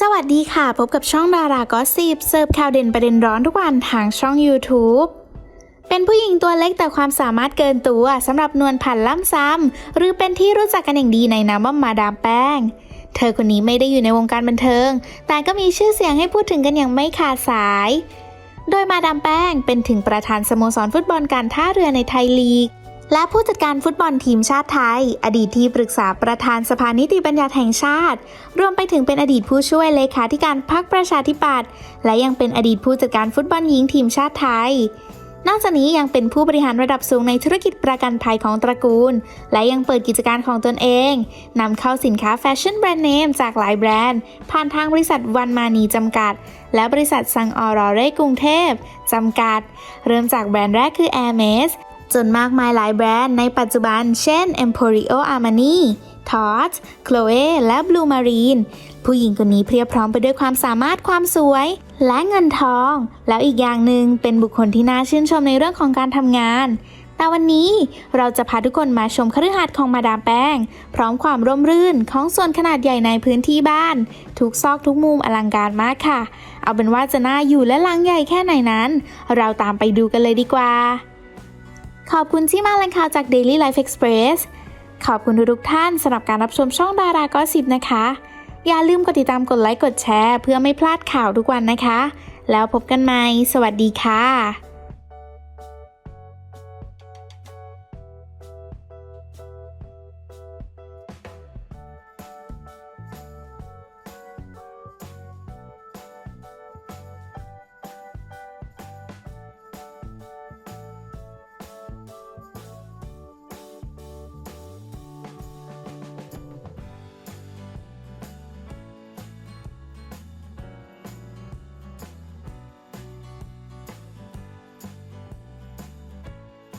สวัสดีค่ะ พบกับช่องดารากอสซิบเสิร์ฟข่าวเด่นประเด็นร้อนทุกวันทางช่อง YouTube เป็นผู้หญิงตัวเล็กแต่ความสามารถเกินตัวสำหรับนวลพันธ์ล่ำซ้ำหรือเป็นที่รู้จักกันอย่างดีในนามว่ามาดามแป้ง เธอคนนี้ไม่ได้อยู่ในวงการบันเทิง แต่ก็มีชื่อเสียงให้พูดถึงกันอย่างไม่ขาดสาย โดยมาดามแป้งเป็นถึงประธานสโมสรฟุตบอลการท่าเรือในไทยลีก และผู้จัดการฟุตบอลทีมชาติไทย อดีตที่ปรึกษาประธานสภานิติบัญญัติแห่งชาติ รวมไปถึงเป็นอดีตผู้ช่วยเลขาธิการพรรคประชาธิปัตย์ และยังเป็นอดีตผู้จัดการฟุตบอลหญิงทีมชาติไทย นอกจากนี้ยังเป็นผู้บริหารระดับสูงในธุรกิจประกันภัยของตระกูล และยังเปิดกิจการของตนเองนำเข้าสินค้าแฟชั่นแบรนด์เนมจากหลายแบรนด์ ผ่านทางบริษัทวันมานีจำกัด และบริษัทซังออรอเร่กรุงเทพจำกัด เริ่มจากแบรนด์แรกคือ a i r m e s จนมากมายหลายแบรนด์ในปัจจุบัน เช่น Emporio Armani t o t Chloe และ Blue Marine ผู้หญิงคนนี้เพียบพร้อมไปด้วยความสามารถความสวย และเงินทอง แล้วอีกอย่างหนึ่งเป็นบุคคลที่น่าชื่นชมในเรื่องของการทำงาน แต่วันนี้เราจะพาทุกคนมาชมคฤหาสน์ของมาดามแป้ง พร้อมความร่มรื่นของส่วนขนาดใหญ่ในพื้นที่บ้าน ทุกซอกทุกมุมอลังการมากค่ะ เอาเป็นว่าจะน่าอยู่และลังใหญ่แค่ไหนนั้น เราตามไปดูกันเลยดีกว่า ขอบคุณที่มาแหล่งข่าวจาก Daily Life Express ขอบคุณทุกท่านสำหรับการรับชมช่องดาราก็สิบนะคะ อย่าลืมกดติดตามกดไลค์กดแชร์ เพื่อไม่พลาดข่าวทุกวันนะคะ แล้วพบกันใหม่ สวัสดีค่ะ